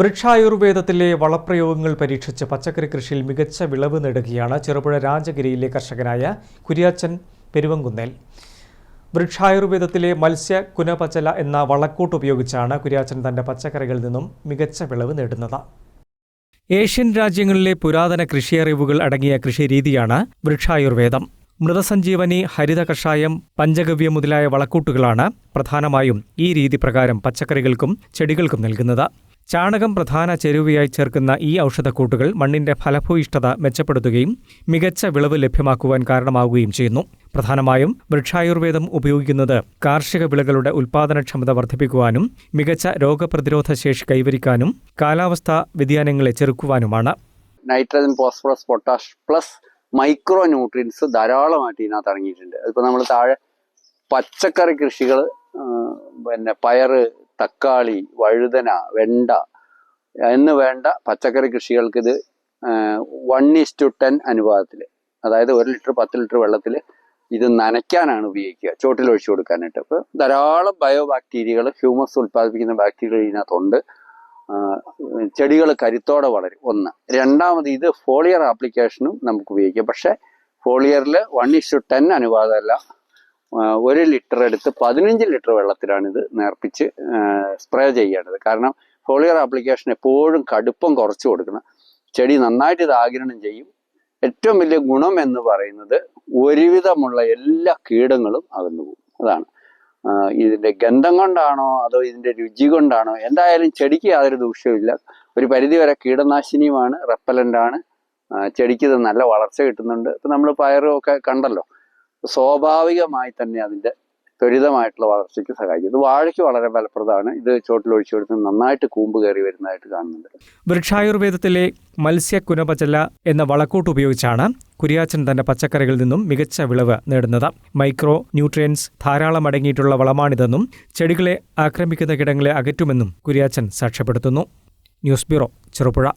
വൃക്ഷായുർവേദത്തിലെ വളപ്രയോഗങ്ങൾ പരീക്ഷിച്ച് പച്ചക്കറി കൃഷിയിൽ മികച്ച വിളവ് നേടുകയാണ് ചെറുപുഴ രാജഗിരിയിലെ കർഷകനായ കുര്യാച്ചൻ പെരുവങ്കുന്നേൽ. വൃക്ഷായുർവേദത്തിലെ മത്സ്യ കുനപച്ചല എന്ന വളക്കൂട്ട് ഉപയോഗിച്ചാണ് കുര്യാച്ചൻ തന്റെ പച്ചക്കറികളിൽ നിന്നും മികച്ച വിളവ് നേടുന്നത്. ഏഷ്യൻ രാജ്യങ്ങളിലെ പുരാതന കൃഷിയറിവുകൾ അടങ്ങിയ കൃഷിരീതിയാണ് വൃക്ഷായുർവേദം. മൃതസഞ്ജീവനി ഹരിത കഷായം പഞ്ചഗവ്യം മുതലായ വളക്കൂട്ടുകളാണ് പ്രധാനമായും ഈ രീതി പ്രകാരം പച്ചക്കറികൾക്കും ചെടികൾക്കും നൽകുന്നത്. ചാണകം പ്രധാന ചേരുവയായി ചേർക്കുന്ന ഈ ഔഷധക്കൂട്ടുകൾ മണ്ണിന്റെ ഫലഭൂയിഷ്ഠത മെച്ചപ്പെടുത്തുകയും മികച്ച വിളവ് ലഭ്യമാക്കുവാൻ കാരണമാവുകയും ചെയ്യുന്നു. പ്രധാനമായും വൃക്ഷായുർവേദം ഉപയോഗിക്കുന്നത് കാർഷിക വിളകളുടെ ഉൽപാദനക്ഷമത വർദ്ധിപ്പിക്കുവാനും മികച്ച രോഗപ്രതിരോധ ശേഷി കൈവരിക്കാനും കാലാവസ്ഥാ വ്യതിയാനങ്ങളെ ചെറുക്കുവാനുമാണ്. Nitrogen phosphorus potash plus micro nutrients ധാരാളമായിട്ട് ഇതിനകത്ത് അടങ്ങിയിട്ടുണ്ട്. അതിപ്പോൾ നമ്മൾ താഴെ പച്ചക്കറി കൃഷികൾ പിന്നെ പയറ് തക്കാളി വഴുതന വെണ്ട എന്ന് വേണ്ട പച്ചക്കറി കൃഷികൾക്ക് ഇത് വൺ ഈസ് ടു ടെൻ അനുപാതത്തിൽ അതായത് ഒരു ലിറ്റർ പത്ത് ലിറ്റർ വെള്ളത്തിൽ ഇത് നനയ്ക്കാനാണ് ഉപയോഗിക്കുക. ചോട്ടിൽ ഒഴിച്ചു കൊടുക്കാനായിട്ട്. അപ്പോൾ ധാരാളം ബയോ ബാക്ടീരിയകൾ ഹ്യൂമസ് ഉൽപ്പാദിപ്പിക്കുന്ന ബാക്ടീരിയകൾ ഇതിനകത്തുണ്ട്. ചെടികൾ കരുത്തോടെ വളരും. ഒന്ന്. രണ്ടാമത് ഇത് ഫോളിയർ ആപ്ലിക്കേഷനും നമുക്ക് ഉപയോഗിക്കാം. പക്ഷേ ഫോളിയറിൽ വൺ ഇഷ്യു ടെൻ അനുപാതമല്ല. ഒരു ലിറ്റർ എടുത്ത് പതിനഞ്ച് ലിറ്റർ വെള്ളത്തിലാണിത് നേർപ്പിച്ച് സ്പ്രേ ചെയ്യേണ്ടത്. കാരണം ഫോളിയർ ആപ്ലിക്കേഷൻ എപ്പോഴും കടുപ്പം കുറച്ച് കൊടുക്കണം. ചെടി നന്നായിട്ട് ഇത് ചെയ്യും. ഏറ്റവും വലിയ ഗുണം എന്ന് പറയുന്നത് ഒരുവിധമുള്ള എല്ലാ കീടങ്ങളും അകന്നു പോകും. അതാണ്. ഇതിന്റെ ഗന്ധം കൊണ്ടാണോ അതോ ഇതിന്റെ രുചി കൊണ്ടാണോ? എന്തായാലും ചെടിക്ക് യാതൊരു ദൂഷ്യമില്ല ഒരു പരിധിവരെ കീടനാശിനിയുമാണ് റെപ്പലന്റാണ് ചെടിക്ക് ഇത് നല്ല വളർച്ച കിട്ടുന്നുണ്ട്. ഇപ്പം നമ്മൾ പയറും ഒക്കെ കണ്ടല്ലോ. സ്വാഭാവികമായി തന്നെ അതിന്റെ ത്വരിതമായിട്ടുള്ള വളർച്ചയ്ക്ക് സഹായിക്കും. ഇത് വാഴയ്ക്ക് വളരെ ഫലപ്രദമാണ്. ഇത് ചോട്ടിൽ ഒഴിച്ചു കൊടുത്ത് നന്നായിട്ട് കൂമ്പ് കയറി വരുന്നതായിട്ട് കാണുന്നുണ്ട്. വൃക്ഷായുർവേദത്തിലെ മത്സ്യ കുനപചല എന്ന വളക്കൂട്ട് ഉപയോഗിച്ചാണ് കുരിയാച്ചൻ തന്റെ പച്ചക്കറികളിൽ നിന്നും മികച്ച വിളവ് നേടുന്നത്. മൈക്രോ ന്യൂട്രിയൻസ് ധാരാളം അടങ്ങിയിട്ടുള്ള വളമാണിതെന്നും ചെടികളെ ആക്രമിക്കുന്ന കിടങ്ങളെ അകറ്റുമെന്നും കുരിയാച്ചൻ സാക്ഷ്യപ്പെടുത്തുന്നു. News bureau Cherupuzha.